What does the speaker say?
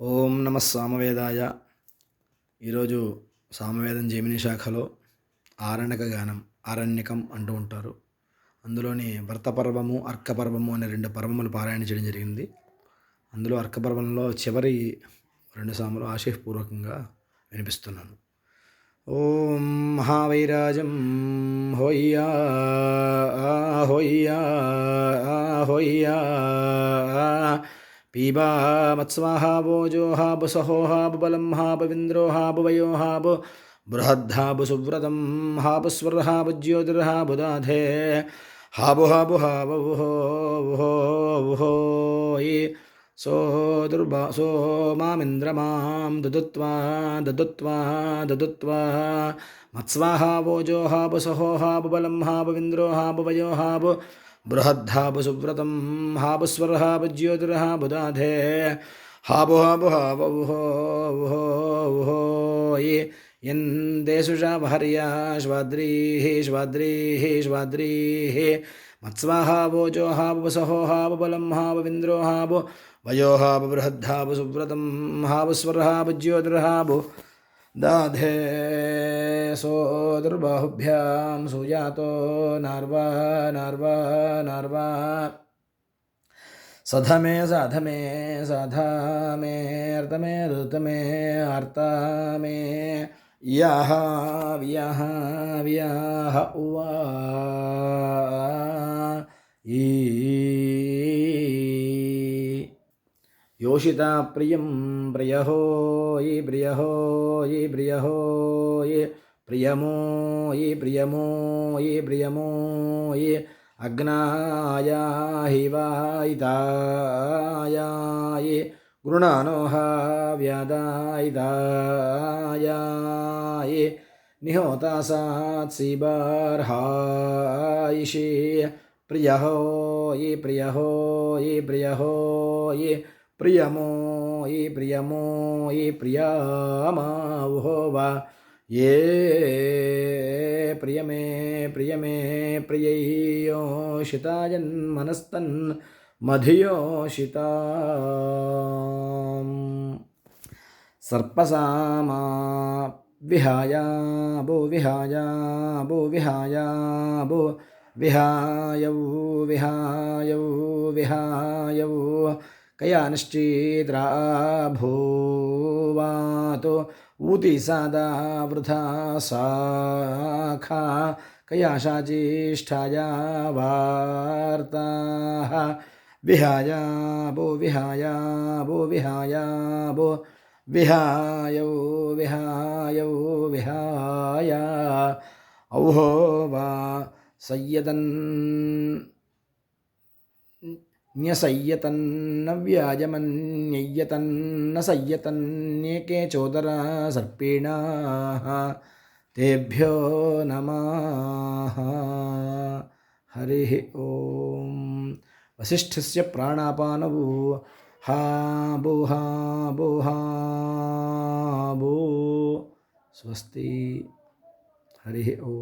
ఓం నమ సామవేదాయ. ఈరోజు సామవేదం జైమిని శాఖలో ఆరణ్యక గానం ఆరణ్యకం అంటూ ఉంటారు. అందులోని భర్తపర్వము అర్కపర్వము అనే రెండు పర్వములు పారాయణ చేయడం జరిగింది. అందులో అర్కపర్వంలో చివరి రెండు సాములు ఆశయపూర్వకంగా వినిపిస్తున్నాను. ఓం మహావైరాజం హొయ్యా హొయ్యా హొయ్యా पिबा मत्स्वाहा वो जोहाबुसहोहाबुबलं हाबविन्द्रो हाबुवयोहाबु बृहद्धाबुसुव्रतं हाबुस्वर्हाबु ज्योतिर्हाबुदाधे हाबुहाबुहाबुहो वो यि सो दुर्बा सो मामिन्द्रमां ददुत्वा ददुत्वा ददुत्वा दधुत्वा मत्स्वाहा वोजोहाबुसहोहाबुबलं हा बिन्द्रो हाबुवयोहाबु हाबु स्वर्हाबु ज्योतिर्हाबु दाधे हाबु हाबु हाबु वुहो वुहो वुहो, ये। यन्देशुषा हर्या श्वाद्रीः श्वाद्रीः श्वाद्रीः। मत्स्वाहाबो जो हाबु सहो हाबु बलं हाबविन्द्रो हाबु, वयो, हाबु बृहद्धाबु दाधे सोदुर्बाहुभ्यां सुजातो नार्वा नार्वा नार्वा। सधमे, साधमे साधा मे अर्तमे ऋतमे अर्ता मे यः व्यः व्यः उवा ई योषिता प्रियं प्रियहो ये प्रियहो ये प्रियहो ये प्रियमो ये प्रियमो ये प्रियमो ये अग्नाया हि वायिताया ये गृणानोहा व्यादायिताया ये निहोता सात् सीबार्हायिषे प्रियहो ये प्रियहो ये प्रियहो ये प्रियमो ये प्रियमो ये प्रियामावहो वा ये प्रियमे प्रियमे प्रिययोषितायन्मनस्तन् मधियोषिताम् सर्पसामा विहाय भो विहाय भो विहाय भो विहायौ विहायौ विहायौ। कयानिश्चिद्रा भूवातो ऊति सादा वृथा साखा कया कयाशाजिष्ठाया वार्ताः। विहाय भो विहाय भो विहाय भो विहायौ विहायौ। विहाय औहो वा संयतन् न्यसय्यतन्न व्याजमन्यय्यतन्न संयतन्येके चोदरा सर्पिणाः तेभ्यो नमः हरिः ॐ वसिष्ठस्य प्राणापानवो हा बो हा बो हा बो स्वस्ति हरिः ॐ